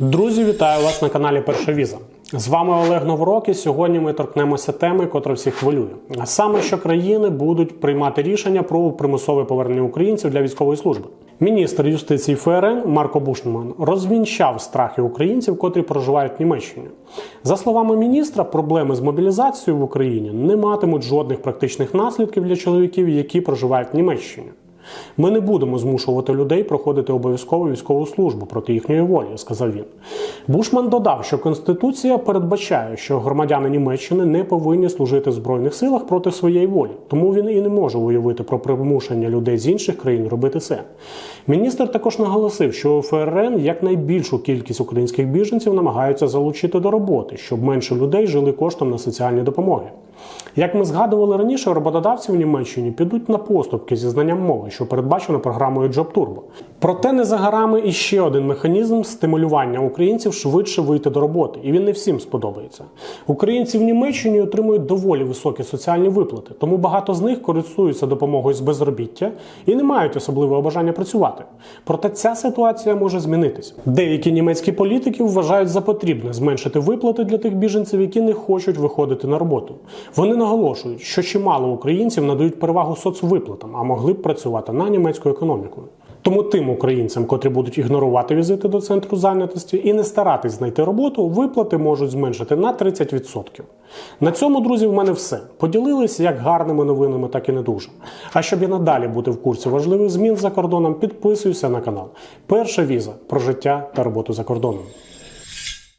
Друзі, вітаю вас на каналі Перша Віза. З вами Олег Новорок, і сьогодні ми торкнемося теми, котра всіх хвилює. А саме, що країни будуть приймати рішення про примусове повернення українців для військової служби. Міністр юстиції ФРН Марко Бушман розвінчав страхи українців, котрі проживають в Німеччині. За словами міністра, проблеми з мобілізацією в Україні не матимуть жодних практичних наслідків для чоловіків, які проживають в Німеччині. Ми не будемо змушувати людей проходити обов'язкову військову службу проти їхньої волі, сказав він. Бушман додав, що Конституція передбачає, що громадяни Німеччини не повинні служити в збройних силах проти своєї волі, тому він і не може уявити про примушення людей з інших країн робити це. Міністр також наголосив, що ФРН якнайбільшу кількість українських біженців намагаються залучити до роботи, щоб менше людей жили коштом на соціальні допомоги. Як ми згадували раніше, роботодавці в Німеччині підуть на поступки зі знанням мови, що передбачено програмою Job Turbo. Проте не за горами іще один механізм стимулювання українців швидше вийти до роботи, і він не всім сподобається. Українці в Німеччині отримують доволі високі соціальні виплати, тому багато з них користуються допомогою з безробіття і не мають особливого бажання працювати. Проте ця ситуація може змінитися. Деякі німецькі політики вважають за потрібне зменшити виплати для тих біженців, які не хочуть виходити на роботу. Вони наголошують, що чимало українців надають перевагу соцвиплатам, а могли б працювати на німецьку економіку. Тому тим українцям, котрі будуть ігнорувати візити до центру зайнятості і не старатись знайти роботу, виплати можуть зменшити на 30%. На цьому, друзі, в мене все. Поділилися як гарними новинами, так і не дуже. А щоб і надалі бути в курсі важливих змін за кордоном, підписуйся на канал. Перша віза про життя та роботу за кордоном.